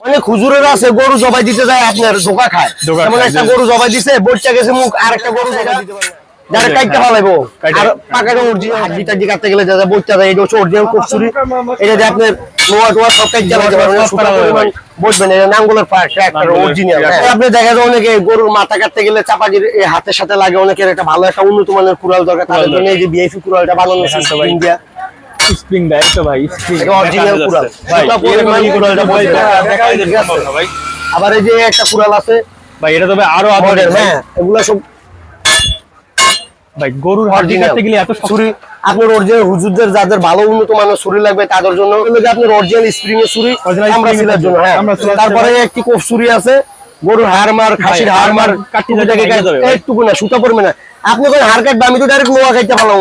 অনেক হুজুরের আছে গরু জবাই দিতে যায় আপনার ধোকা খায়। যেমন একটা গরু জবাই দিছে বইটা গেছে মুখ আর একটা গরু জবাই দিতে পারে যারা জি। ফালাইবো। আর পাকাটা অরিজিনাল হাড্ডি টাড্ডি কাটতে গেলে যা যা বইটা যায় এটা হচ্ছে অরিজিনাল কচুরি এটা যে আপনার নোয়া টোয়া সব কাইটা লাগাতে পারবেন সুতা পরিমাণ বসবেন এটা নাঙ্গলের পার্ট ট্র্যাক্টর অরিজিনাল। আপনি দেখা যায় অনেকে গরুর মাথা কাটতে গেলে চাপাজির এই হাতের সাথে লাগে অনেকের একটা ভালো একটা উন্নত মানের কুড়াল দরকার তাদের জন্য এই যে বিআইপি কুড়ালটা বানানো হ্যাঁ। ইন্ডিয়া স্প্রিং দেয় তো ভাই স্প্রিং। original কুড়াল। ভাই কুড়ালটা ভাই। না আবার এই যে একটা কুড়াল আছে ভাই এটা তবে আরও হ্যাঁ এগুলা সব ভাই গরুর হাড়ি অরিজিনাল কাটতে গেলে এত ছুরি আপনার অরিজিনাল হুজুরদের যাদের ভালো উন্নত মানের ছুরি লাগবে তাদের জন্য। আপনার অরিজিনাল স্প্রিং এর ছুরি আমরা জন্য হ্যাঁ। তারপরে একটি কোপ ছুরি আছে গরুর হাড় মার খাসির ভাই, হাড় মার হাড় মার কাটতে যাবে, কাটতে- যাবে ভাই। একটুকু না সুতা পরিমাণ না। আপনি কোন হাড় কাটবে আমি তো ডাইরেক্ট লোহা খাইতে পারলাম।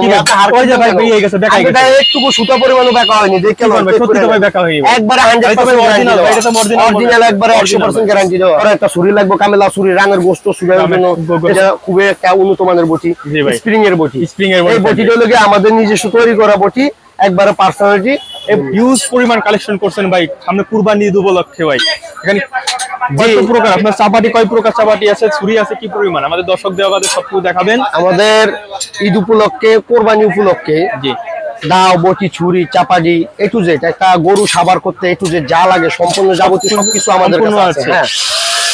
একটুকু সুতা পরিমাণও বেঁকা হয়নি দেখে কি সত্যি তো ভাই বেঁকা হয়নি ভাই। একবারে ভাই, তো 100% original, ভাই, এটা তো original অরিজিনাল model। একবারে Original 100% গ্যারান্টি দেওয়া একটা ছুরি লাগবে কামেলা ছুরি রানের গোস্ত রানের জন্য খুবই একটা উন্নত মানের বটি। স্প্রিং এর বটি। Spring এর বটি। এই বটিটা হলো আমাদের নিজস্ব তৈরি করা বটি একবারে পার্সোনালিটি হিউজ পরিমাণ কালেকশন করছেন ভাই। সামনে কুরবানি উপলক্ষে ভাই। এখানে কত প্রকার? আপনার চাপাটি কয় প্রকার চাপাটি আছে? ছুরি আছে? কি পরিমাণ? আমাদের দর্শক দেওয়াদের সবকিছু দেখাবেন। আমাদের ঈদ উপলক্ষে কোরবানি উপলক্ষে জি। দাও বটি ছুরি চাপাজি এ টু জেড একটা গরু সাবার করতে এ টু জেড যা লাগে সম্পূর্ণ যাবতীয় সবকিছু আমাদের কাছে আছে আছে। হ্যাঁ।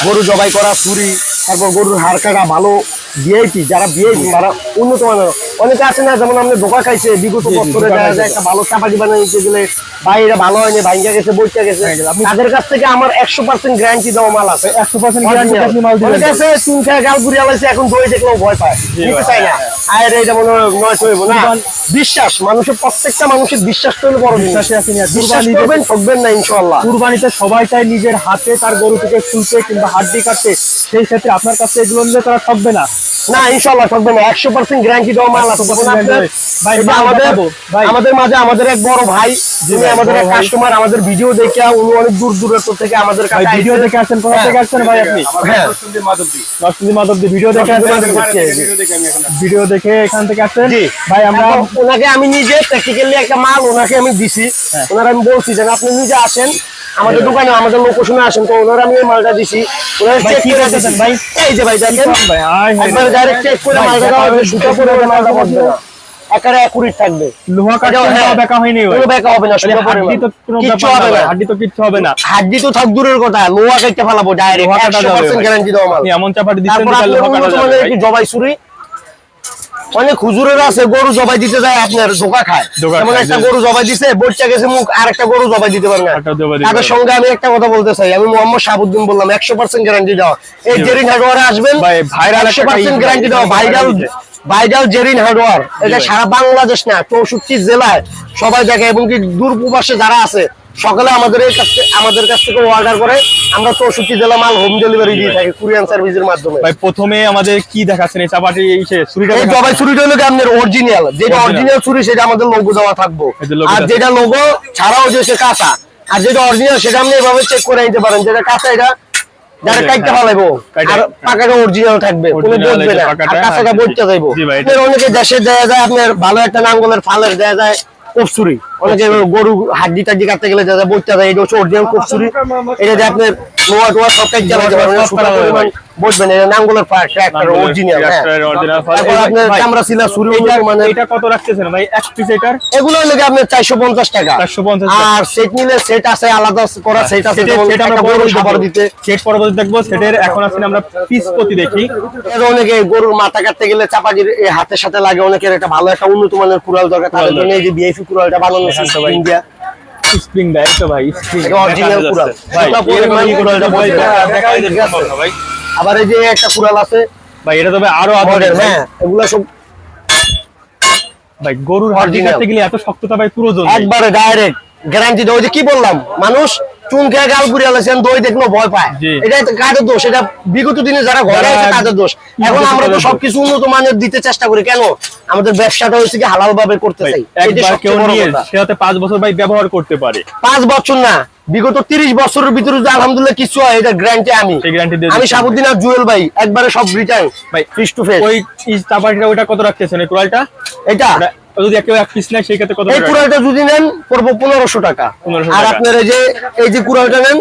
গরু জবাই করা ছুরি তারপর গরুর হাড় কাটা ভালো ভিআইপি যারা ভিআইপি তারা উন্নত মানের অনেকে আছে না যেমন আমরা ধোকা খাইছে বিগত বছরে দেখা যায় একটা ভালো চাপাতি বানিয়ে গেলে বাইরে ভালো হয়নি ভাঙ্গা গেছে বইটা গেছে। তাদের কাছ থেকে আমার একশো পার্সেন্ট গ্যারান্টি দেওয়া মাল আছে। একশো পার্সেন্ট গ্যারান্টি মাল অনেকে আছে চুন খেয়ে গাল ঘুরিয়ে আলাইছে এখন দই দেখলেও ভয় পায়। নিতে ভাই, না। হ্যাঁ, আর এটা মনে নয় হইব না। বিশ্বাস মানুষের প্রত্যেকটা মানুষের বিশ্বাস তৈরি বড় বিশ্বাসে করবেন ঠকবেন না ইনশাল্লাহ কুরবানিতে সবাই চায় নিজের হাতে তার গরুটিকে খুলতে কিংবা হাড্ডি কাটতে সেই ক্ষেত্রে আপনার কাছে এগুলো নিলে তারা ঠকবে না। না ইনশাল্লাহ ঠকবেন না একশো পার্সেন্ট গ্যারান্টি দেওয়া মাল আছে। 100% তখন আপনার- guarantee ভাই, এই যে মাল আমাদের আমাদের মাঝে আমাদের এক বড় ভাই যিনি আমাদের এক কাস্টমার আমাদের ভিডিও দেখে উনি অনেক দূর দূরান্ত থেকে আমাদের কাছে ভিডিও দেখে আসছেন কোথা থেকে আসছেন ভাই আপনি? হ্যাঁ। নরসিংদী মাধবদী ভিডিও দেখে মাধবদী দেখে। ভিডিও দেখে এখান থেকে আসছেন ভাই আমরা ওনাকে আমি নিজে প্র্যাকটিক্যালি একটা মাল ওনাকে আমি দিছি। হ্যাঁ। ওনার আমি বলছি যে আপনি নিজে আসেন আমাদের দোকানে আমাদের লোকেশনে আসেন তো ওনার আমি মালটা দিছি। ওনার চেক করে ভাই? এই যে ভাই দেখেন। একবার ডাইরেক্ট চেক করে মালটা দেওয়া সুতা পরে মালটা। বসবে না। একারে থাকবে। লোহা কাটতে এটাও, হ্যাঁ। বেকা হয়নি কোনো বেকা হবে না সুতা পরে হাড্ডি তো কোনো হবে না। হাড্ডি তো হবে না। হাড্ডি তো থাক দূরের কথা। লোহা কেটে ফেলাবো ডাইরেক্ট লোহা কাটা একশো যাবে পার্সেন্ট ভাই। গ্যারান্টি দেওয়া মাল। এমন চাপাটি লোহা কাটা যাবে জবাই ছুরি। অনেক হুজুরের আছে গরু জবাই দিতে যায় আপনার ধোকা খায়। একটা গরু জবাই দিছে বইটা গেছে মুখ আর একটা গরু জবাই দিতে পারে না। তাদের সঙ্গে আমি একটা কথা বলতে চাই আমি মোহাম্মদ শাহাবুদ্দিন বললাম একশো পার্সেন্ট গ্যারান্টি দেওয়া। এই। জেরিন হার্ডওয়ারে আসবেন একশো পার্সেন্ট গ্যারান্টি দেওয়া ভাইরাল। Viral Jerin hardware. এটা সারা বাংলাদেশ না চৌষট্টি জেলায় সবাই দেখে এবং কি দূর প্রবাসে যারা আছে সকালে আমাদের এই কাছ থেকে আমাদের কাছ থেকে অর্ডার করে আমরা চৌষট্টি জেলা মাল হোম ডেলিভারি দিয়ে থাকি কুরিয়ান সার্ভিসের মাধ্যমে। ভাই প্রথমে আমাদের কি দেখাচ্ছেন? এই চাপাটি এই ছুরিটা এই জবাই ছুরিটা হলো আপনার অরিজিনাল যেটা অরিজিনাল ছুরি সেটা আমাদের লোগো দেওয়া থাকব। আর যেটা লোগো ছাড়াও যে সে কাঁচা। আর যেটা অরিজিনাল সেটা আপনি এভাবে চেক করে নিতে পারেন। যেটা কাঁচা এটা যারা হ্যাঁ। ফালাইবো কাইটা, আর পাকাটা অরিজিনাল থাকবে। কোনো Original বদবে এই যে না। আর কাঁচাটা হ্যাঁ, যাইবো। জি ভাই, এটা- আপনার অনেকে দেশে দেয়া যায় আপনার ভালো একটা নাঙ্গলের ফালের দেয়া যায়। কপসুরি অনেকে গরু হাড্ডি টাড্ডি কাটতে গেলে যায় এটা হচ্ছে অরিজিনাল কপসুরি এটা যে আপনার নোয়া টোয়া সব কাজ চালাতে পারবেন বসবেন এটা নাঙ্গলের নাঙ্গলের অরিজিনাল হ্যাঁ। তারপর আপনার চামড়া সিলা এটা মানে এটা কত রাখতেছেন ভাই এক পিস এটার এগুলো আপনার চারশো পঞ্চাশ টাকা 450 টাকা। আর সেট নিলে সেট আছে আলাদা করা সেট আছে সেটা আমরা একটা বড় দিতে সেট পরবর্তী দেখব সেটের এখন আমরা পিস প্রতি দেখি এর অনেকে গরুর মাথা কাটতে গেলে চাপাজির এই হাতের সাথে লাগে অনেকের একটা ভালো একটা উন্নত মানের কুড়াল দরকার কুড়াল জন্য এই যে বিআইপি কুড়ালটা বানানো হ্যাঁ, ভাই। ইন্ডিয়া স্প্রিং দেয় তো ভাই স্প্রিং original কুড়াল। ভাই দেখা-। যায় ভাই আবার এই যে একটা কুড়াল আছে। ভাই এটা তবে আরও আধুনিক হ্যাঁ এগুলা সব ভাই গরুর হাড় দিতে গেলে এত শক্ততা ভাই পুরো নেই। একবারে ডাইরেক্ট গ্যারান্টি দাও যে কি বললাম মানুষ চুন খেয়ে গাল ঘুরিয়ে আলেছেন দই দেখল ভয় পায়। এটা কাদের দোষ? এটা বিগত দিনে যারা ঘরে আছে তাদের দোষ। এখন আমরা তো সবকিছু উন্নত মানের দিতে চেষ্টা করি। কেন? আমাদের ব্যবসাটা হচ্ছে কি হালাল ভাবে করতে চাই। একবার কেউ নিয়ে সেটাতে পাঁচ বছর ভাই ব্যবহার করতে পারে। পাঁচ বছর না বিগত তিরিশ বছরের ভিতরে যে আলহামদুলিল্লাহ কিছু হয় এটা গ্যারান্টি আমি। আমি। সাবুদ্দিন আর জুয়েল ভাই একবারে সব রিটার্ন ভাই ফেস টু ফেস ওই ইস চাপাটিটা ওইটা কত রাখতেছেন? এই কুড়ালটা? এটা? যদি কেউ এক পিস নেয় সেই ক্ষেত্রে কত এই কুড়ালটা যদি নেন পড়ব পনেরোশো টাকা। আর আপনার এই যে এই যে কুড়ালটা নেন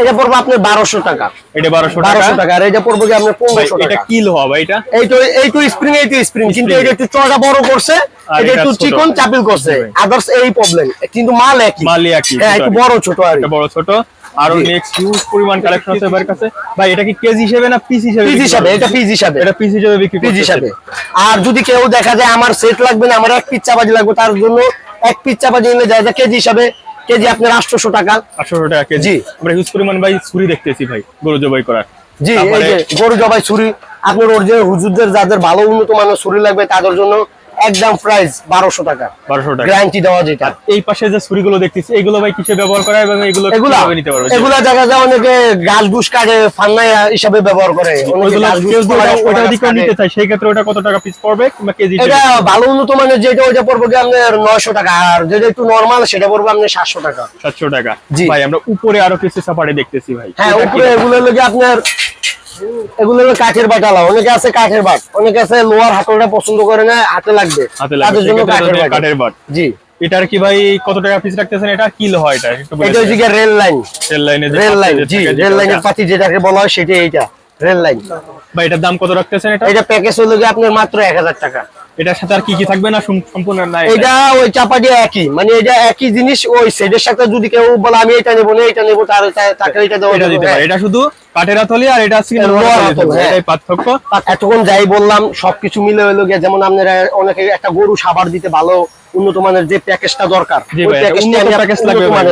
এটা পড়বে আপনার বারোশো টাকা। এটা বারোশো বারোশো টাকা আর এটা পড়বে কি আপনার পনেরোশো টাকা। কি লোহা এটা? এই তো এই তো স্প্রিং এই তো স্প্রিং কিন্তু এটা একটু চড়া বড় করছে এটা এটা একটু চিকন চাপিল করছে। আদার্স এই প্রবলেম কিন্তু মাল একই। মালি একই হ্যাঁ একটু বড় ছোট আর বড় ছোট। আরও নেক্সট হিউজ পরিমাণ কালেকশন আছে এবার কাছে। ভাই এটা কি কেজি হিসেবে না পিস হিসেবে পিস হিসাবে এটা পিস হিসাবে। এটা পিস হিসেবে বিক্রি পিস। হিসাবে। আর যদি কেউ দেখা যায় আমার সেট লাগবে না আমার এক পিস চাপাতি লাগবে তার জন্য এক পিস চাপাতি নিলে যায় যে কেজি হিসাবে। কেজি আপনার আটশোশো টাকা। আটশোশো টাকা কেজি। আমরা হিউজ পরিমাণ ভাই ছুরি দেখতেছি ভাই গরু জবাই করার। জি এই যে গরু জবাই ছুরি আপনার অরিজিনাল হুজুরদের যাদের ভালো উন্নত মানের ছুরি লাগবে তাদের জন্য একদম প্রাইস বারোশো টাকা। বারোশো টাকা। গ্যারান্টি দেওয়া যেটা। এই পাশে যে ছুরিগুলো দেখতেছি এগুলো ভাই কিসে ব্যবহার করা এবং এগুলো কীভাবে নিতে পারবে? এগুলা দেখা যায় অনেকে গাছ কাটে ফান্না হিসাবে ব্যবহার করে। ওটা- ওটা নিতে চায় সেই ক্ষেত্রে ওটা কত টাকা পিস পড়বে কিংবা কেজি? এটা ভালো উন্নত মানের যেটা ওইটা পড়বে কি আপনার নয়শো টাকা। আর যেটা একটু নর্মাল সেটা পড়বে আপনার সাতশো টাকা। সাতশো টাকা। ভাই আমরা উপরে আরও কিছু সাপাটে দেখতেছি ভাই। হ্যাঁ উপরে এগুলো লোকে আপনার এগুলো হলো কাঠের বাটালা অনেকে আছে কাঠের বাট অনেকে আছে লোয়ার হাতলটা পছন্দ করে না হাতে লাগবে। তাদের জন্য কাঠের বাট। জি। এটার কি ভাই কত টাকা পিস রাখতেছেন? এটা কিলো হয় এটা? একটু এটা হচ্ছে রেল লাইন রেল লাইনে রেল লাইন জি রেল লাইনের পাতি যেটাকে বলা হয় সেটাই এইটা রেল লাইন ভাই এটার দাম কত রাখতেছেন এটা? এটা প্যাকেজ হলো গিয়ে আপনার মাত্র এক হাজার টাকা। এটার সাথে আর কি কি থাকবে না সম্পূর্ণ না এটা? ওই চাপাটি একই। মানে এটা একই জিনিস ওই সেটের সাথে যদি কেউ বলে আমি এটা নেব না এটা নেব তার তাকে এটা দেওয়া এটা দিতে পারে। এটা শুধু কাঠের হাতলি আর এটা হাতল, হ্যাঁ। এটাই পার্থক্য। এতক্ষণ যাই বললাম সবকিছু মিলে হলো গিয়ে যেমন আপনারা অনেকে একটা গরু সাবার দিতে ভালো উন্নত মানের যে প্যাকেজটা দরকার ওই প্যাকেজটা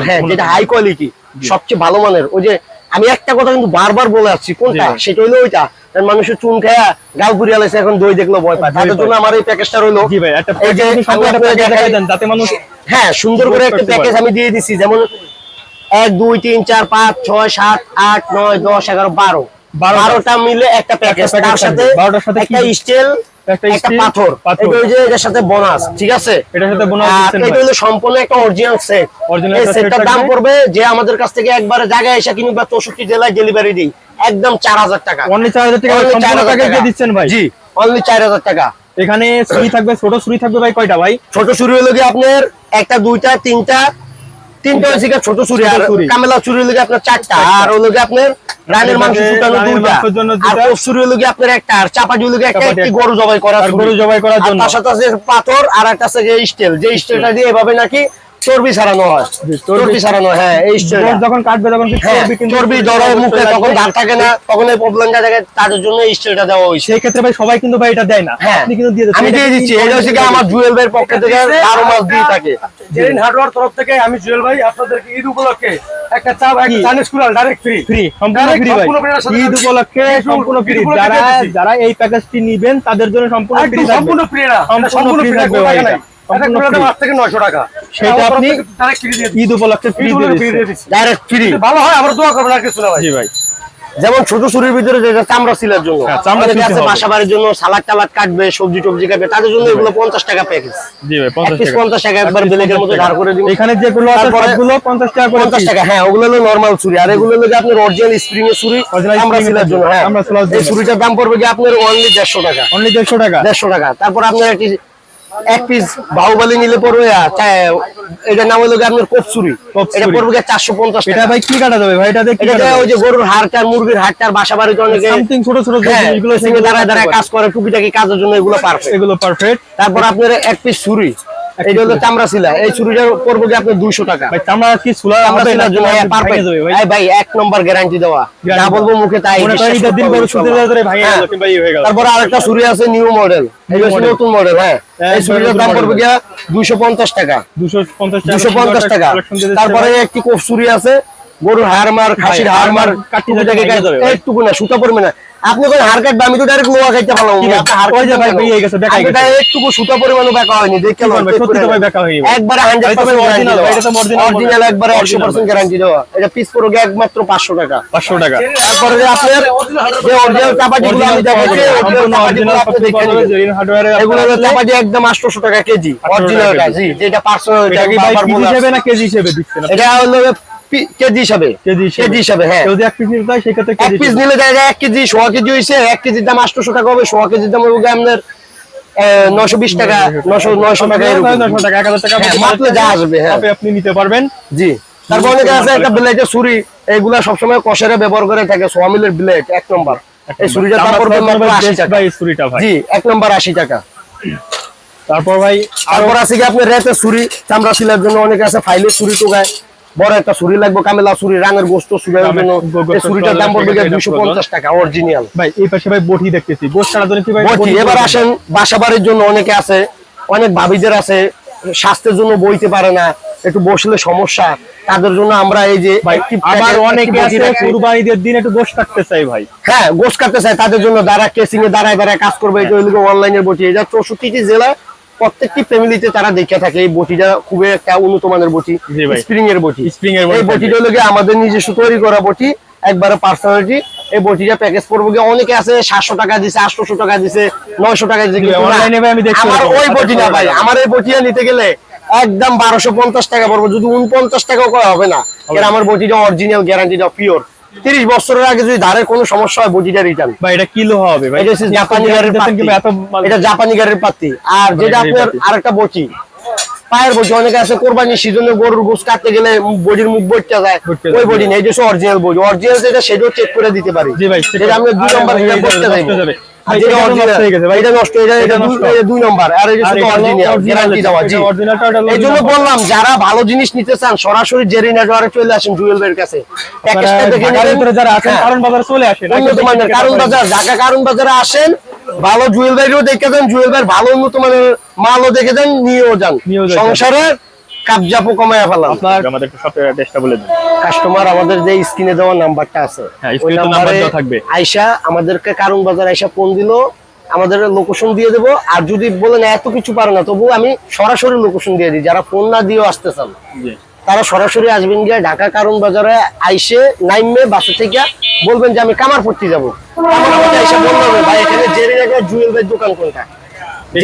হ্যাঁ যেটা হাই কোয়ালিটি সবচেয়ে ভালো মানের। ওই যে আমি একটা কথা কিন্তু বারবার বলে আসছি কোনটা? সেটা হলো ওইটা মানুষের চুন খায়া গাল লাইছে এখন দই দেখল ভয় পায়। তাদের জন্য আমার এই প্যাকেজটা রইল। হ্যাঁ সুন্দর করে একটা প্যাকেজ আমি দিয়ে দিছি যেমন এক দুই তিন চার পাঁচ ছয় সাত আট নয় দশ এগারো বারো। বারোটা। মিলে একটা প্যাকেজ তার সাথে একটা? স্টিল একটা পাথর। পাথর। এটা ওই যে এটার সাথে বোনাস ঠিক আছে? এটার সাথে bonus এটা হলো সম্পূর্ণ একটা অরিজিনাল সেট এই সেটটার দাম পড়বে যে আমাদের কাছ থেকে একবারে জায়গায় এসে চৌষট্টি জেলায় ডেলিভারি দিই। একদম চার হাজার টাকা। অনলি চার হাজার টাকা Only সম্পূর্ণ 4,000 প্যাকেজ টাকা। দিয়ে দিচ্ছেন ভাই? জি অনলি চার হাজার টাকা। এখানে ছুরি থাকবে ছোট ছুরি থাকবে ভাই কয়টা ভাই? ছোট ছুরি হলো কি আপনার একটা দুইটা তিনটা তিনটা হচ্ছে ছোট ছুরি আর কামেলা হলো আপনার চারটা আর হলো আপনার রানের মাংস শুকানো দুইটা। জন্য আর দুইটা। হলো কি আপনার একটা আর হলো একটা একটি গরু জবাই করা গরু জবাই করার জন্য। পাথর আর একটা আছে যে স্টিল। যে স্টিলটা দিয়ে এভাবে নাকি চর্বি ছাড়ানো হয়। চর্বি- ছাড়ানো হ্যাঁ এই যখন কাটবে তখন হ্যাঁ চর্বি মুখে তখন দাঁত থাকে না তখন এই প্রবলেমটা থাকে তাদের জন্য স্টিলটা দেওয়া হয়েছে। সেই ক্ষেত্রে ভাই সবাই কিন্তু ভাই এটা দেয় না। হ্যাঁ আপনি কিন্তু দিয়ে আমি দিয়ে দিচ্ছি এটা হচ্ছে আমার জুয়েল ভাইয়ের পক্ষ থেকে বারো মাস দিয়ে থাকে। জেরিন তরফ থেকে আমি জুয়েল ভাই আপনাদেরকে ঈদ উপলক্ষে একটা চা বা কি? কুলার ডাইরেক্ট ফ্রি ফ্রি সম্পূর্ণ ফ্রি ভাই। সম্পূর্ণ free এর সাথে ঈদ উপলক্ষে সম্পূর্ণ ফ্রি যারা যারা এই প্যাকেজটি নিবেন তাদের জন্য সম্পূর্ণ ফ্রি সম্পূর্ণ ফ্রি সম্পূর্ণ ফ্রি থাকবে হয় যেমন ছোট ছুরির ভিতরে যেটা চামড়া সিলার জন্য। হ্যাঁ। বাসা বাড়ির জন্য সালাদ টালাদ কাটবে সবজি টবজি কাটবে তাদের জন্য এগুলো পঞ্চাশ টাকা প্যাকেজ জি ভাই এক 50 পিস টাকা। পঞ্চাশ টাকা একবার বেলেগের মতো ধার করে এখানে যেগুলো 50 টাকা পঞ্চাশ টাকা হ্যাঁ ওগুলো হলো নর্মাল ছুরি। আর এগুলো হলো যে আপনার অরিজিনাল স্প্রিং এর ছুরি চামড়া সিলার জন্য হ্যাঁ। এই। ছুরিটার দাম পড়বে কি আপনার অনলি দেড়শো টাকা। অনলি 150 টাকা? দেড়শো টাকা। তারপর আপনার একটি এক পিস বাহুবালি নিলে পড়বে এটার নাম হলো গিয়ে আপনার। এটা পড়বে চারশো পঞ্চাশ এটা ভাই কি কাটা যাবে ভাই? এটা ওই যে গরুর মুরগির বাসা বাড়িতে অনেকে সামথিং ছোট ছোট হ্যাঁ, দাঁড়ায় দাঁড়ায় কাজ করে টুকিটাকি কাজের জন্য এগুলো পারফেক্ট এগুলো পারফেক্ট তারপর আপনার এক পিস ছুরি। এটা হলো চামড়া সিলা এই ছুরিটার পড়বে গিয়ে আপনার দুইশো টাকা। ভাই চামড়া কি সুলা চামড়া সিলার জন্য হ্যাঁ, ভেঙে perfect। যাবে ভাই। ভাই এক নম্বর গ্যারান্টি দেওয়া। যা বলব মুখে তাই মনে করেন দিন বড় ছুটি ধরে ভেঙে হ্যাঁ। গেল কিংবা ইয়ে গেল। তারপর আরেকটা ছুরি আছে নিউ মডেল এই নতুন মডেল হ্যাঁ। হ্যাঁ, এই ছুরিটার দাম। পড়বে টাকা। 250 টাকা দুশো পঞ্চাশ টাকা। collection দিয়ে দিচ্ছে তারপরে। একটি কোপ ছুরি আছে গরুর হাড় মার খাসির হাড় মার কাটি যাবে ভাই। এইটুকু না সুতা পড়বে না। আপনি কোন আমি তো ডাইরেক্ট লোয়া খাইতে পারলাম ওই যে ভাই? গেছে, বেঁকা আমি গেছে। এটা একটুকু সুতা পরিমাণও বেঁকা হয়নি দেখে কি বলবে? সত্যি তো ভাই বেঁকা হয়নি ভাই। একবারে ভাই তো ভাই original, ভাই, এটা তো original অরিজিনাল একবারে একশো Original পার্সেন্ট ভাই। গ্যারান্টি দেওয়া এটা পিস পড়বে একমাত্র পাঁচশো টাকা। 500 টাকা। তারপরে যে আপনার যে অরিজিনাল আমি দেখাচ্ছি অরিজিনাল চাপাটিগুলো আপনি দেখে নেবেন। জেরিন হার্ডওয়্যারে এগুলো চাপাটি একদম আটশোশো টাকা কেজি। 800 অরিজিনালটা জি যেটা পার্সোনাল এটা কি ভাই হিসেবে না কেজি হিসেবে দিচ্ছেন? এটা হলো কেজি হিসাবে। কেজি হিসেবে। হ্যাঁ। যদি এক পিস নিতে সেক্ষেত্রে এক কেজি পিস নিলে যায় এক কেজি সোয়া কেজি হয়েছে এক কেজির দাম আটশোশো টাকা হবে সোয়া কেজির দাম হবে আপনার নশো বিশ টাকা নশো নয়শো টাকা এরকম। টাকা, এক হাজার টাকা যা আসবে, হ্যাঁ। আপনি নিতে পারবেন। জি। তারপর অনেকে আছে একটা ব্লেডের ছুরি এগুলা সবসময় কষারে ব্যবহার করে থাকে সোয়ামিলের ব্লেড এক নম্বর এই ছুরিটা জি এক নম্বর আশি টাকা। তারপর ভাই তারপর আছে কি আপনার রেতের ছুরি চামড়া সিলার জন্য অনেকে আছে ফাইলের ছুরি টোকায়। বড় একটা ছুরি লাগবে কামেলা ছুরি রাঙের গোস্ত ছুরিটার দাম পড়বে পঞ্চাশ টাকা অরিজিনাল ভাই এই পাশে ভাই বটি দেখতেছি। গোশ বটি এবার আসেন বাসা বাড়ির জন্য অনেকে আছে অনেক ভাবিদের আছে স্বাস্থ্যের জন্য বইতে পারে না একটু বসলে সমস্যা তাদের জন্য আমরা এই যে ভাই আবার প্যাকেট- অনেকে আছে কুরবানিদের দিন একটু গোশ কাটতে চাই ভাই। হ্যাঁ গোস কাটতে চায় তাদের জন্য যারা কেসিং এ দাঁড়ায় দাঁড়ায় কাজ করবে এটা হইল অনলাইনের বটি। এটা চৌষট্টিটি জেলায় প্রত্যেকটি ফ্যামিলিতে তারা দেখে থাকে এই বটিটা খুবই একটা উন্নত মানের বটি স্প্রিং এর বটি। Spring এর এই বটিটা গিয়ে আমাদের নিজস্ব তৈরি করা বটি একবারে পার্সোনালিটি এই বটিটা প্যাকেজ পড়ব গিয়ে অনেকে আছে সাতশো টাকা দিছে আটশো টাকা দিছে নয়শো টাকা দিছে আমার ওই বটি না ভাই আমার এই বটিটা নিতে গেলে একদম বারোশো পঞ্চাশ টাকা পড়ব যদি উনপঞ্চাশ টাকাও করা হবে না আমার বটিটা অরিজিনাল গ্যারান্টিটা পিওর তিরিশ বছরের আগে যদি ধারের কোনো সমস্যা হয় বডিটা রিটার্ন ভাই এটা কিলো হবে ভাই? এটা জাপানি গাড়ির পাতি। এটা জাপানি গাড়ির পাতি। আর যেটা আপনার। আরেকটা বটি। পায়ের বটি অনেকে আছে কোরবানি সিজনে গরুর গোস কাটতে গেলে বডির মুখ বইটা যায়। ওই বডি নেই যে অরিজিনাল বডি অরিজিনাল যেটা সেটাও চেক করে দিতে পারি। যেটা আমরা দুই নম্বর করতে এটা এই জন্য বললাম যারা ভালো জিনিস নিতে চান সরাসরি জেরি নেটওয়ার্কে চলে আসেন জুয়েল ভাইয়ের কাছে। হ্যাঁ। কারণ বাজারে বাজার ঢাকা কারণ বাজারে আসেন ভালো জুয়েল ভাইও দেখে যান জুয়েল ভালো উন্নত মানের মালও দেখে যান। নিয়েও যান। সংসারের কাবজাপো কমায়া ফেলাম। আপনার আমাদের একটু অ্যাড্রেসটা বলে দিন। কাস্টমার আমাদের যে স্ক্রিনে দেওয়া নাম্বারটা আছে হ্যাঁ, ওই নাম্বারে থাকবে। আইসা আমাদেরকে কারণ বাজার আইসা ফোন দিল আমাদের লোকেশন দিয়ে দেবো। আর যদি বলেন এত কিছু পারে না তবু আমি সরাসরি লোকেশন দিয়ে দিই। যারা ফোন না দিয়েও আসতে চান তারা সরাসরি আসবেন গিয়ে ঢাকা কারণ বাজারে আইসে নাইমে বাসা থেকে বলবেন যে আমি কামারপট্টি যাব। কামারপট্টি আইসা বলবেন ভাই এখানে জুয়েল ভাই দোকান কোনটা?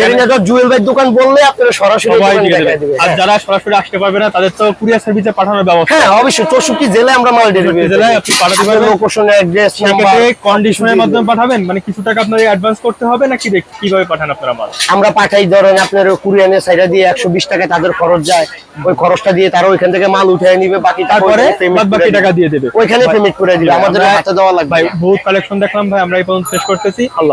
জেরিনাগর জুয়েল ভাই দোকান বললে আপনারা সরাসরি সবাই দোকান দিয়ে দেখায় দেবে দিবে। আর যারা সরাসরি আসতে পারবে না তাদের তো কুরিয়ার সার্ভিসে পাঠানোর ব্যবস্থা। হ্যাঁ অবশ্যই। চৌষট্টি জেলায় আমরা মাল ডেলিভারি জেলায় আপনি পাঠাতে পারবেন। লোকেশন অ্যাড্রেস নাম্বার কন্ডিশনের মাধ্যমে পাঠাবেন? মানে কিছু টাকা আপনার অ্যাডভান্স করতে হবে নাকি কীভাবে পাঠান আপনারা মাল? আমরা পাঠাই ধরেন আপনার কুরিয়ানের সাইডে দিয়ে একশো বিশ টাকা তাদের খরচ যায়। ওই খরচটা দিয়ে তারা ওইখান থেকে মাল উঠে নিবে বাকি তারপরে বাকি টাকা দিয়ে দেবে। ওইখানে পেমেন্ট করে দিবে। আমাদের হাতে দেওয়া লাগবে। ভাই বহুত কালেকশন দেখলাম ভাই আমরা এই পর্যন্ত শেষ করতেছি। আল্লাহ